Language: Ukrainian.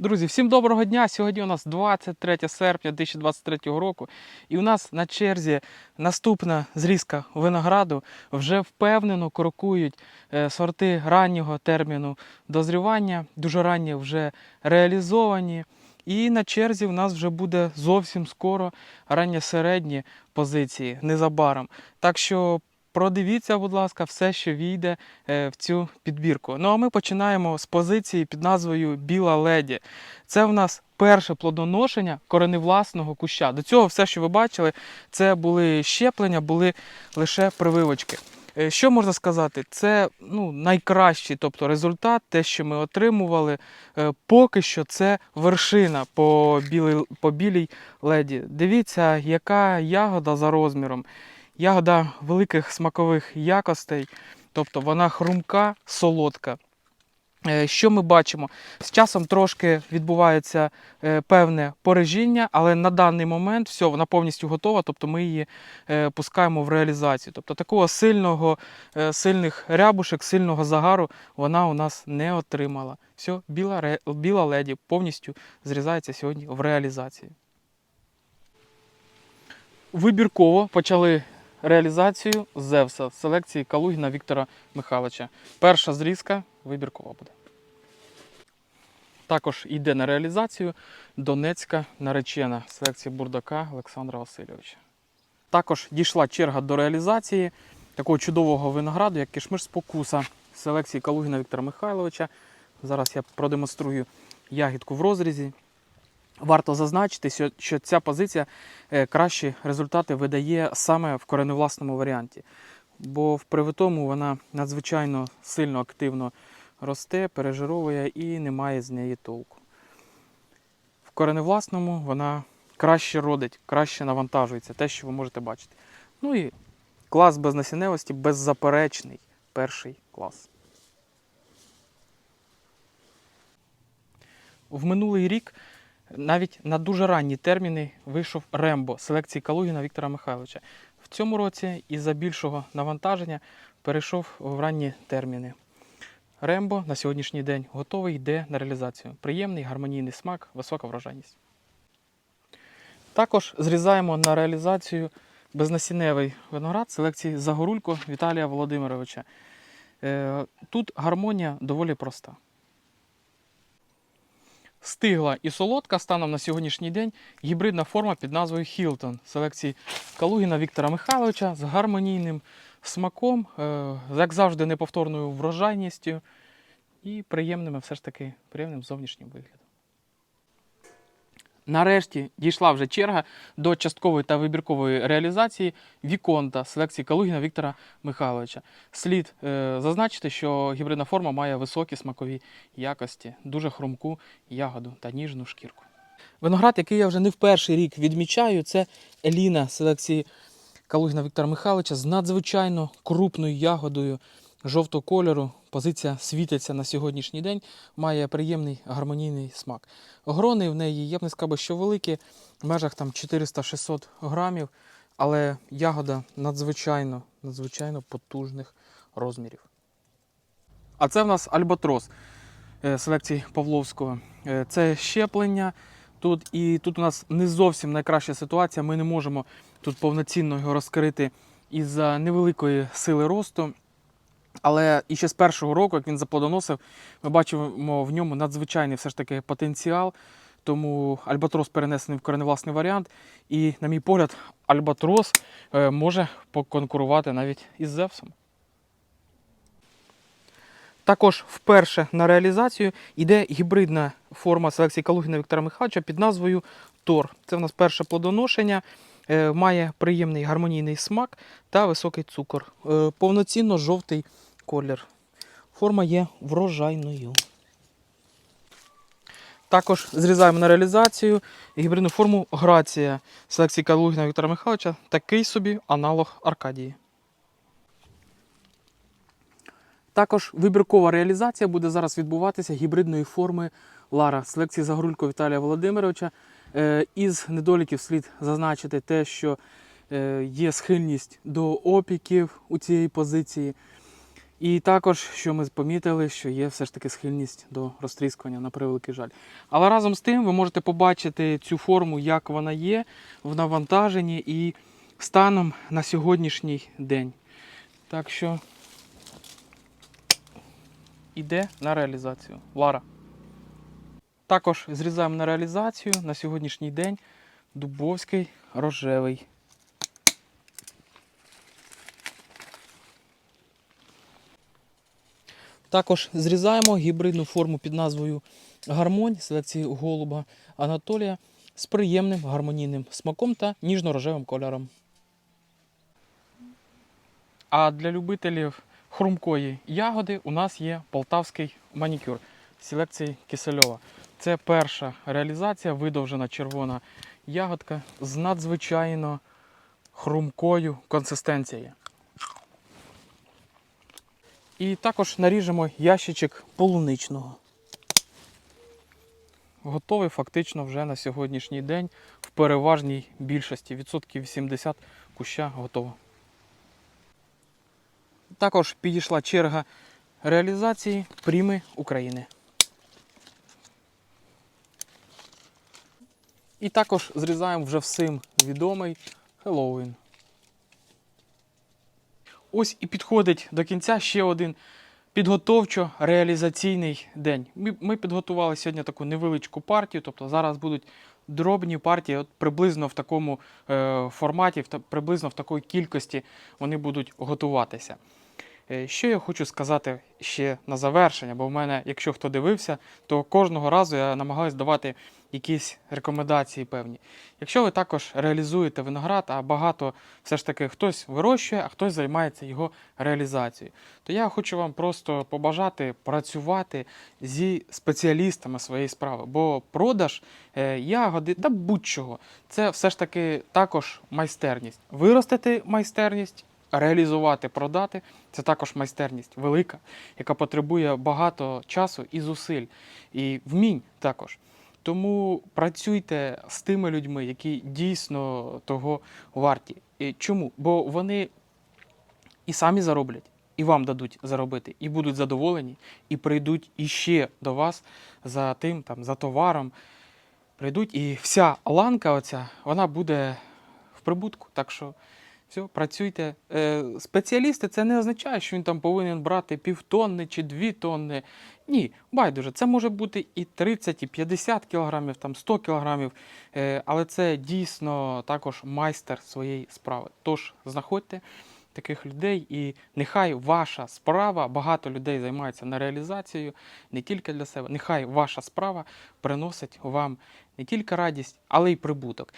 Друзі, всім доброго дня! Сьогодні у нас 23 серпня 2023 року, і у нас на черзі наступна зрізка винограду. Вже впевнено крокують е, сорти раннього терміну дозрівання, дуже ранні вже реалізовані. І на черзі у нас вже буде зовсім скоро раннє середні позиції незабаром. Так що продивіться, будь ласка, все, що війде е, в цю підбірку. Ну а ми починаємо з позиції під назвою Біла леді. Це в нас перше плодоношення кореневласного куща. До цього все, що ви бачили, це були щеплення, були лише прививочки. Е, Що можна сказати? Це ну, найкращий тобто, результат, те, що ми отримували. Е, Поки що це вершина по білій, по білій леді. Дивіться, яка ягода за розміром. Ягода великих смакових якостей, тобто вона хрумка, солодка. Е, Що ми бачимо? З часом трошки відбувається е, певне порежіння, але на даний момент все, вона повністю готова, тобто ми її е, пускаємо в реалізацію. Тобто такого сильного, сильних рябушек, сильного загару вона у нас не отримала. Все, біла, біла леді повністю зрізається сьогодні в реалізації. Вибірково почали реалізацію Зевса селекції Калугіна Віктора Михайловича. Перша зрізка вибіркова буде. Також йде на реалізацію Донецька наречена селекції Бурдака Олександра Васильовича. Також дійшла черга до реалізації такого чудового винограду, як кишмиш спокуса селекції Калугіна Віктора Михайловича. Зараз я продемонструю ягідку в розрізі. Варто зазначити, що- ця позиція е, кращі результати видає саме в кореневласному варіанті. Бо в привитому вона надзвичайно сильно активно росте, пережировує і немає з неї толку. В кореневласному вона краще родить, краще навантажується, те, що ви можете бачити. Ну і клас безнасінневості беззаперечний перший клас. В минулий рік навіть на дуже ранні терміни вийшов Рембо селекції Калугіна Віктора Михайловича. В цьому році із-за більшого навантаження перейшов в ранні терміни. Рембо на сьогоднішній день готовий йде на реалізацію. Приємний гармонійний смак, висока врожайність. Також зрізаємо на реалізацію безнасінневий виноград селекції Загорулько Віталія Володимировича. Е, Тут гармонія доволі проста. Стигла і солодка станом на сьогоднішній день гібридна форма під назвою Хілтон селекції Калугіна Віктора Михайловича з гармонійним смаком, е, як завжди, неповторною врожайністю і приємними все ж таки приємним зовнішнім виглядом. Нарешті дійшла вже черга до часткової та вибіркової реалізації Віконта селекції Калугіна Віктора Михайловича. Слід е, зазначити, що гібридна форма має високі смакові якості, дуже хрумку ягоду та ніжну шкірку. Виноград, який я вже не в перший рік відмічаю, це Еліна селекції Калугіна Віктора Михайловича з надзвичайно крупною ягодою жовтого кольору. Позиція світиться на сьогоднішній день, має приємний гармонійний смак. Грони в неї, я б не сказав, що великі, в межах там 400-600 грамів, але ягода надзвичайно, надзвичайно потужних розмірів. А це в нас альбатрос е, селекції Павловського. Е, Це щеплення. Тут і тут у нас не зовсім найкраща ситуація. Ми не можемо тут повноцінно його розкрити із-за невеликої сили росту. Але і ще з першого року, як він заплодоносив, ми бачимо в ньому надзвичайний все ж таки потенціал. Тому Альбатрос перенесений в кореневласний варіант. І, на мій погляд, Альбатрос е, може поконкурувати навіть із Зевсом. Також вперше на реалізацію йде гібридна форма селекції Калугіна Віктора Михайловича під назвою Тор. Це в нас перше плодоношення, має приємний гармонійний смак та високий цукор. Е, Повноцінно жовтий колір. Форма є врожайною. Також зрізаємо на реалізацію гібридну форму Грація селекції Калугіна Віктора Михайловича. Такий собі аналог Аркадії. Також вибіркова реалізація буде зараз відбуватися гібридної форми Лара селекції Загорулько Віталія Володимировича. Е, Із недоліків слід зазначити те, що е, є схильність до опіків у цієї позиції. І також, що ми помітили, що є все ж таки схильність до розтріскування на превеликий жаль. Але разом з тим ви можете побачити цю форму, як вона є в навантаженні і станом на сьогоднішній день. Так що іде на реалізацію. Лара. Також зрізаємо на реалізацію на сьогоднішній день дубовський рожевий. Також зрізаємо гібридну форму під назвою Гармонь селекції голуба Анатолія з приємним гармонійним смаком та ніжно-рожевим кольором. А для любителів хрумкої ягоди у нас є полтавський манікюр селекції Кисельова. Це перша реалізація, видовжена червона ягодка з надзвичайно хрумкою консистенцією. І також наріжемо ящичок полуничного. Готовий фактично вже на сьогоднішній день в переважній більшості. Відсотків 80 куща готово. Також підійшла черга реалізації пріми України. І також зрізаємо вже всім відомий Хеллоуін. Ось і підходить до кінця ще один підготовчо-реалізаційний день. Ми, ми підготували сьогодні таку невеличку партію, тобто зараз будуть дробні партії, от приблизно в такому е, форматі, в приблизно в такій кількості вони будуть готуватися. Е, Що я хочу сказати ще на завершення, бо в мене, якщо хто дивився, то кожного разу я намагаюся давати якісь рекомендації певні. Якщо ви також реалізуєте виноград, а багато все ж таки хтось вирощує, а хтось займається його реалізацією, то я хочу вам просто побажати працювати зі спеціалістами своєї справи, бо продаж е, ягоди та будь-чого це все ж таки також майстерність. Виростити майстерність. Реалізувати, продати це також майстерність велика, яка потребує багато часу і зусиль, і вмінь також. Тому працюйте з тими людьми, які дійсно того варті. Чому? Бо вони і самі зароблять, і вам дадуть заробити, і будуть задоволені, і прийдуть іще до вас за тим, там, за товаром. Прийдуть, і вся ланка оця, вона буде в прибутку. Так що все, працюйте. Е, спеціалісти це не означає, що він там повинен брати півтонни чи дві тонни. Ні, байдуже, це може бути і 30, і 50 кілограмів, там 100 кілограмів, е, але це дійсно також майстер своєї справи. Тож знаходьте таких людей, і нехай ваша справа, багато людей займаються на реалізацію, не тільки для себе. Нехай ваша справа приносить вам не тільки радість, але й прибуток.